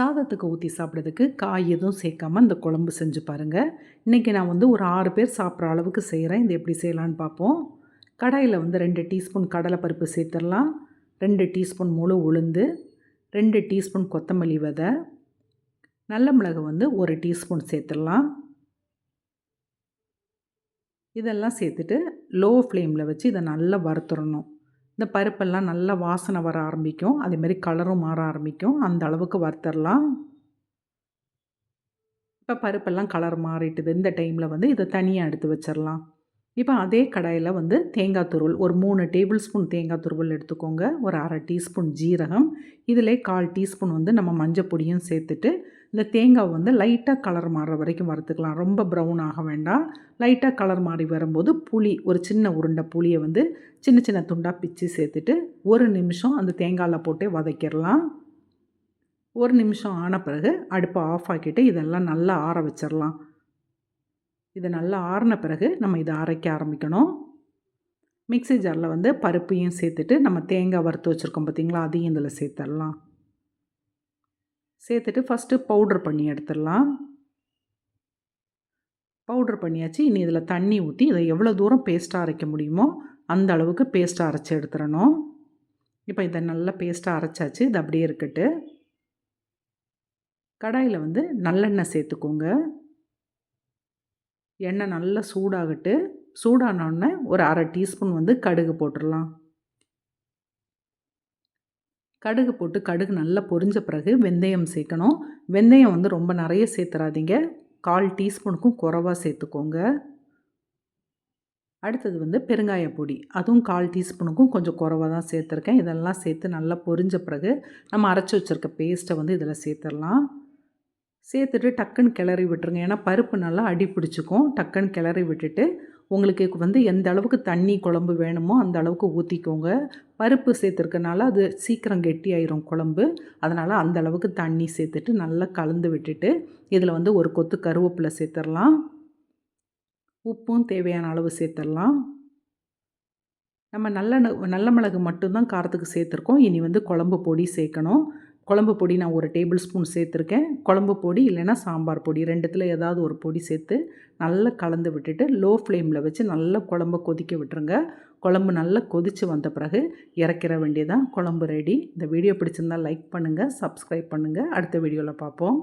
சாதத்துக்கு ஊற்றி சாப்பிட்றதுக்கு காய் எதுவும் சேர்க்காம இந்த குழம்பு செஞ்சு பாருங்கள் இன்றைக்கி நான் வந்து ஒரு ஆறு பேர் சாப்பிட்ற அளவுக்கு செய்கிறேன் இது எப்படி செய்யலான்னு பார்ப்போம் கடாயில் வந்து ரெண்டு டீஸ்பூன் கடலைப்பருப்பு சேர்த்துடலாம். ரெண்டு டீஸ்பூன் முழு உளுந்து. ரெண்டு டீஸ்பூன் கொத்தமல்லி விதை. நல்ல மிளகு வந்து ஒரு டீஸ்பூன் சேர்த்துடலாம். இதெல்லாம் சேர்த்துட்டு லோ ஃப்ளேமில் வச்சு இதை நல்லா வறுத்துடணும். இந்த பருப்பெல்லாம் நல்லா வாசனை வர ஆரம்பிக்கும். அதேமாரி கலரும் மாற ஆரம்பிக்கும். அந்த அளவுக்கு வறுத்தரலாம். இப்போ பருப்பெல்லாம் கலர் மாறிட்டுது. இந்த டைமில் வந்து இதை தனியாக எடுத்து வச்சிடலாம் இப்போ அதே கடாயில் வந்து தேங்காய் துருவல் ஒரு மூணு டேபிள் ஸ்பூன் தேங்காய் துருவல் எடுத்துக்கோங்க. ஒரு அரை டீஸ்பூன் ஜீரகம். இதிலே கால் டீஸ்பூன் வந்து நம்ம மஞ்சள் பொடியும் சேர்த்துட்டு இந்த தேங்காய் வந்து லைட்டாக கலர் மாறுற வரைக்கும் வறுத்துக்கலாம். ரொம்ப ப்ரௌன் ஆக வேண்டாம். லைட்டாக கலர் மாறி வரும்போது புளி ஒரு சின்ன உருண்டை புளியை வந்து சின்ன சின்ன துண்டாக பிச்சு சேர்த்துட்டு ஒரு நிமிஷம் அந்த தேங்காயில் போட்டு வதக்கிடலாம். ஒரு நிமிஷம் ஆன பிறகு அடுப்பை ஆஃப் ஆக்கிட்டு இதெல்லாம் நல்லா ஆற வச்சிடலாம். இது நல்லா ஆறின பிறகு நம்ம இதை அரைக்க ஆரம்பிக்கணும். மிக்சி ஜாரில் வந்து பருப்பையும் சேர்த்துட்டு நம்ம தேங்காய் வறுத்து வச்சுருக்கோம் பார்த்திங்களா அதையும் இதில் சேர்த்துடலாம். சேர்த்துட்டு ஃபஸ்ட்டு பவுட்ரு பண்ணி எடுத்துடலாம். பவுட்ரு பண்ணியாச்சு. இனி இதில் தண்ணி ஊற்றி இதை எவ்வளோ தூரம் பேஸ்ட்டாக அரைக்க முடியுமோ அந்த அளவுக்கு பேஸ்ட்டாக அரைச்சி எடுத்துடணும். இப்போ இதை நல்லா பேஸ்ட்டாக அரைச்சாச்சு. இது அப்படியே இருக்கட்டு. கடாயில் வந்து நல்லெண்ணெய் சேர்த்துக்கோங்க. எண்ணெய் நல்லா சூடாகட்டு. சூடானோடனே ஒரு அரை டீஸ்பூன் வந்து கடுகு போட்டுடலாம். கடுகு போட்டு கடுகு நல்லா பொரிஞ்ச பிறகு வெந்தயம் சேர்க்கணும். வெந்தயம் வந்து ரொம்ப நிறைய சேர்த்துறாதீங்க. கால் டீஸ்பூனுக்கும் குறவாக சேர்த்துக்கோங்க. அடுத்தது வந்து பெருங்காய பொடி. அதுவும் கால் டீஸ்பூனுக்கும் கொஞ்சம் குறவாக தான் சேர்த்துருக்கேன். இதெல்லாம் சேர்த்து நல்லா பொரிஞ்ச பிறகு நம்ம அரைச்சி வச்சுருக்க பேஸ்ட்டை வந்து இதில் சேர்த்துடலாம். சேர்த்துட்டு டக்குன்னு கிளறி விட்டுருங்க. ஏன்னா பருப்பு நல்லா அடி பிடிச்சிக்கும். டக்குன்னு கிளறி விட்டுட்டு உங்களுக்கு வந்து எந்த அளவுக்கு தண்ணி குழம்பு வேணுமோ அந்த அளவுக்கு ஊற்றிக்கோங்க பருப்பு சேர்த்துருக்கனால அது சீக்கிரம் கெட்டி ஆயிரும் குழம்பு. அதனால் அந்த அளவுக்கு தண்ணி சேர்த்துட்டு நல்லா கலந்து விட்டுட்டு இதில் வந்து ஒரு கொத்து கருவேப்பிலை சேர்த்துடலாம் உப்பும் தேவையான அளவு சேர்த்துடலாம் நம்ம நல்ல நல்ல மிளகு மட்டும்தான் காரத்துக்கு சேர்த்துருக்கோம். இனி வந்து குழம்பு பொடி சேர்க்கணும். குழம்பு பொடி நான் ஒரு டேபிள் ஸ்பூன் சேர்த்துருக்கேன். குழம்பு பொடி இல்லைன்னா சாம்பார் பொடி ரெண்டுத்தில் ஏதாவது ஒரு பொடி சேர்த்து நல்லா கலந்து விட்டுட்டு லோ ஃப்ளேமில் வச்சு நல்லா குழம்ப கொதிக்க விட்டுருங்க. குழம்பு நல்லா கொதித்து வந்த பிறகு இறக்கிற வேண்டியதான் குழம்பு ரெடி இந்த வீடியோ பிடிச்சிருந்தால் லைக் பண்ணுங்கள் சப்ஸ்கிரைப் பண்ணுங்கள் அடுத்த வீடியோவில் பார்ப்போம்.